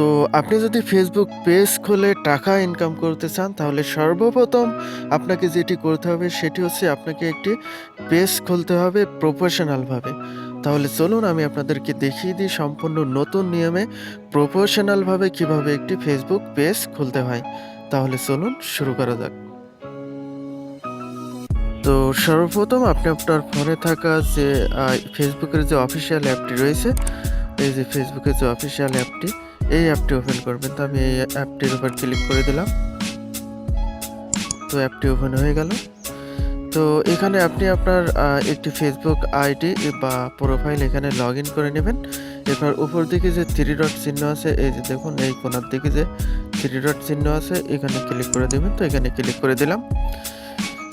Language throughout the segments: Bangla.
তো আপনি যদি ফেসবুক পেজ খুলে টাকা ইনকাম করতে চান, তাহলে সর্বপ্রথম আপনাকে যেটি করতে হবে, সেটি হচ্ছে আপনাকে একটি পেজ খুলতে হবে প্রফেশনালভাবে তাহলে চলুন আমি আপনাদেরকে দেখিয়ে দিই সম্পূর্ণ নতুন নিয়মে প্রফেশনালভাবে কীভাবে একটি ফেসবুক পেজ খুলতে হয়। তাহলে চলুন শুরু করা যাক। তো সর্বপ্রথম আপনি আপনার ফোনে থাকা যে ফেসবুকের যে অফিসিয়াল অ্যাপটি রয়েছে, এই যে ফেসবুকের যে অফিসিয়াল অ্যাপটি এই অ্যাপটি ওপেন করবেন। তো আমি এই অ্যাপটির উপর ক্লিক করে দিলাম। তো অ্যাপটি ওপেন হয়ে গেল। তো এখানে আপনি আপনার একটি ফেসবুক আইডি বা প্রোফাইল এখানে লগ ইন করে নেবেন। এরপর উপর দিকে যে থ্রি ডট চিহ্ন আছে, এই যে দেখুন, এই কোনার দিকে যে থ্রি ডট চিহ্ন আছে, এখানে ক্লিক করে দেবেন। তো এখানে ক্লিক করে দিলাম।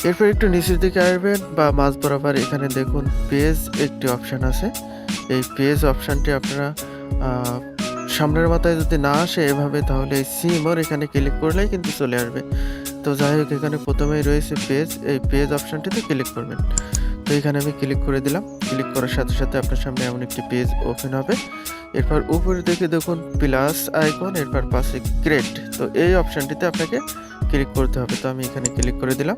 এরপর একটু নিচের দিকে আসবেন বা মাঝ বরাবর এখানে দেখুন পেজ একটি অপশান আছে। এই পেজ অপশানটি আপনারা সামনের মাথায় যদি না আসে এভাবে, তাহলে এই সিমর এখানে ক্লিক করলেই কিন্তু চলে আসবে। তো যাই হোক, এখানে প্রথমেই রয়েছে পেজ এই পেজ অপশানটিতে ক্লিক করবেন। তো এখানে আমি ক্লিক করে দিলাম। ক্লিক করার সাথে সাথে আপনার সামনে এমন একটি পেজ ওপেন হবে। এরপর উপরে দেখে দেখুন প্লাস আইকন এরপর পাশে গ্রেড তো এই অপশানটিতে আপনাকে ক্লিক করতে হবে। তো আমি এখানে ক্লিক করে দিলাম।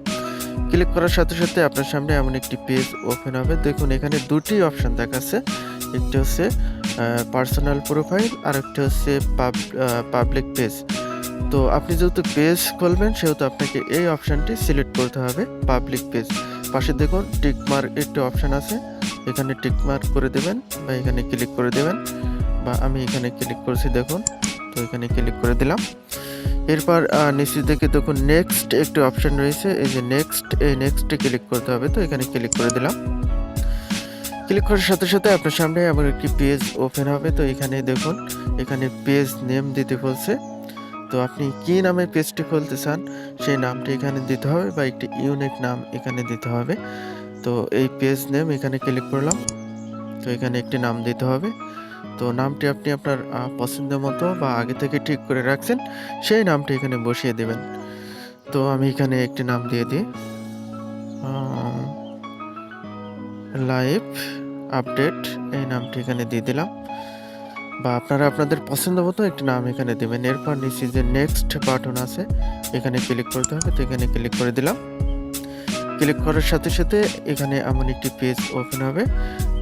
ক্লিক করার সাথে সাথে আপনার সামনে এমন একটি পেজ ওপেন হবে। দেখুন, এখানে দুটি অপশন দেখাচ্ছে। একটি হচ্ছে পার্সোনাল প্রোফাইল আর একটি হচ্ছে পাবলিক পেজ তো আপনি যেহেতু পেজ খুলবেন, সেহেতু আপনাকে এই অপশানটি সিলেক্ট করতে হবে পাবলিক পেজ পাশে দেখুন টিকমার্ক একটি অপশান আছে। এখানে টিকমার্ক করে দেবেন বা এখানে ক্লিক করে দেবেন বা আমি এখানে ক্লিক করছি, দেখুন। তো এখানে ক্লিক করে দিলাম। এরপর নিচের দিকে দেখুন নেক্সট একটি অপশান রয়েছে। এই যে নেক্সট এই নেক্সটে ক্লিক করতে হবে। তো এখানে ক্লিক করে দিলাম। ক্লিক করার সাথে সাথে আপনার সামনে আমার একটি পেজ ওপেন হবে। তো এখানে দেখুন, এখানে পেজ নেম দিতে বলছে। তো আপনি কি নামে পেজটি খুলতে চান, সেই নামটি এখানে দিতে হবে বা একটি ইউনিক নাম এখানে দিতে হবে। তো এই পেজ নেম এখানে ক্লিক করলাম। তো এখানে একটি নাম দিতে হবে। তো নামটি আপনি আপনার পছন্দ মতো বা আগে থেকে ঠিক করে রাখছেন, সেই নামটি এখানে বসিয়ে দেবেন। তো আমি এখানে একটি নাম দিয়ে দিই। লাইভ আপডেট, এই নামটি এখানে দিয়ে দিলাম। বা আপনারা আপনাদের পছন্দ মতো একটি নাম এখানে দেবেন। এরপর নিচে যে নেক্সট বাটন আছে, এখানে ক্লিক করতে হবে। তো এখানে ক্লিক করে দিলাম। ক্লিক করার সাথে সাথে এখানে এমন একটি পেজ ওপেন হবে।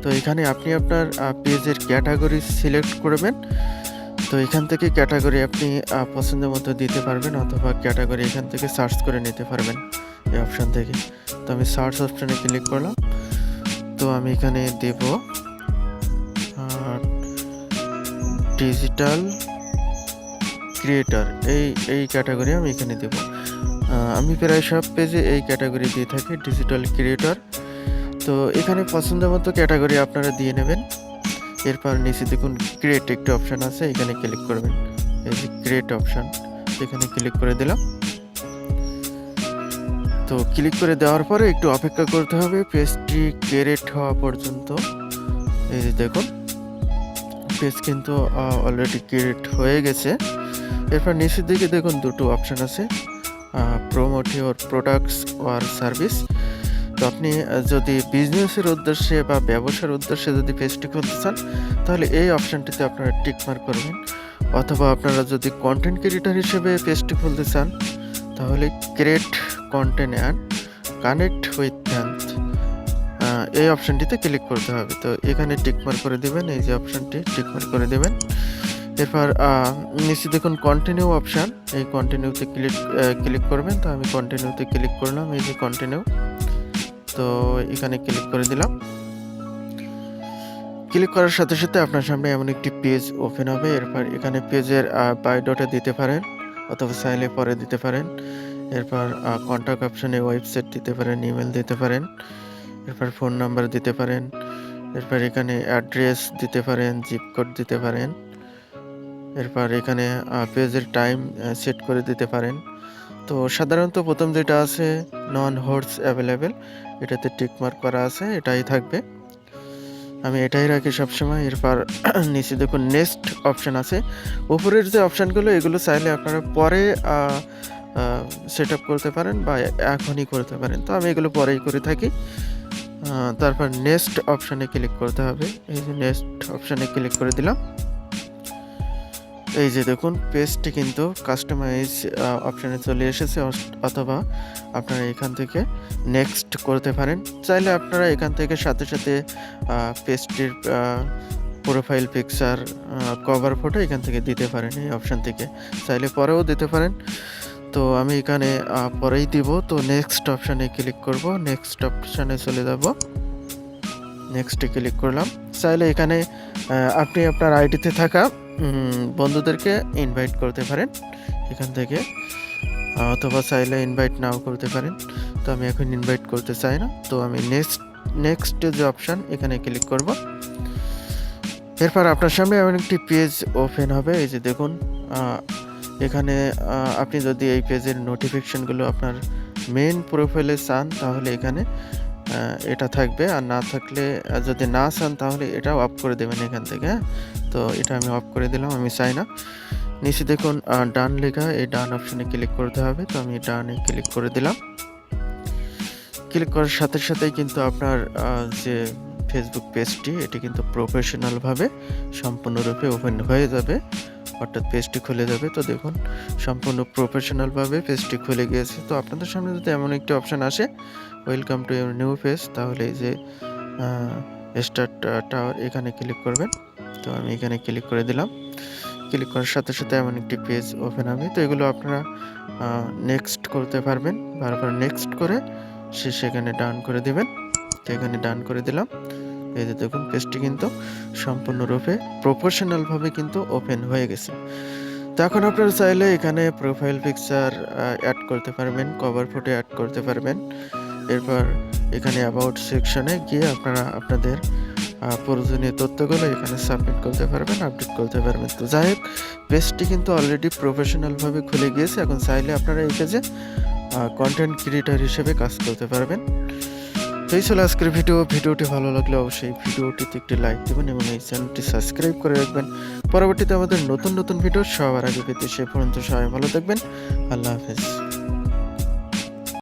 তো এখানে আপনি আপনার পেজের ক্যাটাগরি সিলেক্ট করবেন। তো এখান থেকে ক্যাটাগরি আপনি পছন্দ মতো দিতে পারবেন অথবা ক্যাটাগরি এখান থেকে সার্চ করে নিতে পারবেন এই অপশান থেকে। তো আমি সার্চ অপশানে ক্লিক করলাম। আমি এখানে দেব। ডিজিটাল ক্রিয়েটার এই এই ক্যাটাগরি আমি এখানে দেব। আমি প্রায় সব পেজে এই ক্যাটাগরি দিয়ে থাকি ডিজিটাল ক্রিয়েটর তো এখানে পছন্দ মতো ক্যাটাগরি আপনারা দিয়ে নেবেন। এরপর নিচে দেখুন ক্রিয়েট একটি অপশান আছে, এখানে ক্লিক করবেন। এই যে ক্রিয়েট অপশান এখানে ক্লিক করে দিলাম। তো ক্লিক করে দেওয়ার পরে একটু অপেক্ষা করতে হবে পেজটি ক্রিয়েট হওয়া পর্যন্ত। এই যে দেখুন পেজ কিন্তু অলরেডি ক্রিয়েট হয়ে গেছে। এরপর নিচের দিকে দেখুন দুটো অপশান আছে promote your products or service তো আপনি যদি বিজনেসের উদ্দেশ্যে বা ব্যবসার উদ্দেশ্যে যদি পেজটি খুলতে চান, তাহলে এই অপশানটিতে আপনারা টিক মার্ক করবেন। অথবা আপনারা যদি কন্টেন্ট ক্রিয়েটার হিসেবে পেজটি খুলতে চান তাহলে create content and connect with fans এই অপশানটিতে ক্লিক করতে হবে। তো এখানে টিক মার্ক করে দিবেন, এই যে অপশানটি টিক মার্ক করে দিবেন। এরপর নিচে দেখুন কন্টিনিউ অপশান এই কন্টিনিউতে ক্লিক ক্লিক করবেন। তো আমি কন্টিনিউতে ক্লিক করলাম, এই যে কন্টিনিউ তো এখানে ক্লিক করে দিলাম। ক্লিক করার সাথে সাথে আপনার সামনে এমন একটি পেজ ওপেন হবে। এরপর এখানে পেজের বায়োডাটা দিতে পারেন। অথবা চাইলে পরে দিতে পারেন। এরপর কন্ট্যাক্ট অপশানে ওয়েবসাইট দিতে পারেন ইমেল দিতে পারেন। এরপর ফোন নাম্বার দিতে পারেন। এরপর এখানে অ্যাড্রেস দিতে পারেন জিপ কোড দিতে পারেন। এরপর এখানে পেজের টাইম সেট করে দিতে পারেন। তো সাধারণত প্রথম যেটা আছে নন হোর্স অ্যাভেলেবেল এটাতে টিক মার্ক করা আছে, এটাই থাকবে। আমি এটাই রাখি সবসময়। এরপর নিচে দেখুন নেক্সট অপশান আছে। উপরের যে অপশানগুলো এগুলো চাইলে আপনারা পরে সেট আপ করতে পারেন বা এখনই করতে পারেন। তো আমি এগুলো পরেই করে থাকি। তারপর নেক্সট অপশানে ক্লিক করতে হবে। এই যে নেক্সট অপশানে ক্লিক করে দিলাম। এই যে দেখুন পেজটি কিন্তু কাস্টমাইজ অপশানে চলে এসেছে অথবা আপনারা এখান থেকে নেক্সট করতে পারেন। চাইলে আপনারা এখান থেকে সাথে সাথে পেজটির প্রোফাইল পিকচার কভার ফটো এখান থেকে দিতে পারেন এই অপশান থেকে। চাইলে পরেও দিতে পারেন। তো আমি এখানে পরেই দিব। তো নেক্সট অপশানে ক্লিক করব। নেক্সট অপশানে চলে যাব। নেক্সটে ক্লিক করলাম। চাইলে এখানে আপনি আপনার আইডিতে থাকা বন্ধুদেরকে ইনভাইট করতে পারেন এখান থেকে। অথবা চাইলে ইনভাইট নাও করতে পারেন। তো আমি এখন ইনভাইট করতে চাই না। তো আমি নেক্সট নেক্সট যে অপশান এখানে ক্লিক করব। এরপর আপনার সামনে এমন একটি পেজ ওপেন হবে। এই যে দেখুন এখানে আপনি যদি এই পেজের নোটিফিকেশনগুলো আপনার মেন প্রোফাইলে চান, তাহলে এখানে এটা থাকবে। আর না থাকলে, যদি না চান, তাহলে এটাও অফ করে দেবেন এখান থেকে হ্যাঁ? তো এটা আমি অফ করে দিলাম, আমি চাই না নিচে দেখুন ডান লেখা, এই ডান অপশনে ক্লিক করতে হবে, তো আমি ডানে ক্লিক করে দিলাম। ক্লিক করার সাথে সাথেই কিন্তু আপনার যে ফেসবুক পেজটি এটি কিন্তু প্রফেশনালভাবে সম্পূর্ণরূপে ওপেন হয়ে যাবে, অর্থাৎ পেজটি খুলে যাবে। তো দেখুন, সম্পূর্ণ প্রফেশনালভাবে পেজটি খুলে গিয়েছে। তো আপনাদের সামনে যদি এমন একটি অপশান আসে welcome to your new page তাহলে এই যে স্টার্ট টাওয়ার এখানে ক্লিক করবেন। তো আমি এখানে ক্লিক করে দিলাম। ক্লিক করার সাথে সাথে এমন একটি পেজ ওপেন হবে। তো এগুলো আপনারা নেক্সট করতে পারবেন। বারবার নেক্সট করে সে সেখানে ডান করে দিবেন। তো এখানে ডান করে দিলাম। এই যে দেখুন পেজটি কিন্তু সম্পূর্ণরূপে প্রফেশনালভাবে কিন্তু ওপেন হয়ে গেছে। তো এখন আপনারা চাইলে এখানে প্রোফাইল পিকচার অ্যাড করতে পারবেন কভার ফটো অ্যাড করতে পারবেন। এরপর এখানে অ্যাবাউট সেকশনে গিয়ে আপনারা আপনাদের প্রয়োজনীয় তথ্যগুলো এখানে সাবমিট করতে পারবেন আপডেট করতে পারবেন। তো যাই হোক পেজটি কিন্তু অলরেডি প্রফেশনালভাবে খুলে গিয়েছে। এখন চাইলে আপনারা এই পেজে কন্টেন্ট ক্রিয়েটার হিসেবে কাজ করতে পারবেন। তো এই ছিল আজকের ভিডিও ভিডিওটি ভালো লাগলে অবশ্যই ভিডিওটিতে একটি লাইক দেবেন এবং এই চ্যানেলটি সাবস্ক্রাইব করে রাখবেন। পরবর্তীতে আমাদের নতুন নতুন ভিডিও সবার আগে পেতে সে পর্যন্ত সবাই ভালো থাকবেন। আল্লাহ হাফেজ।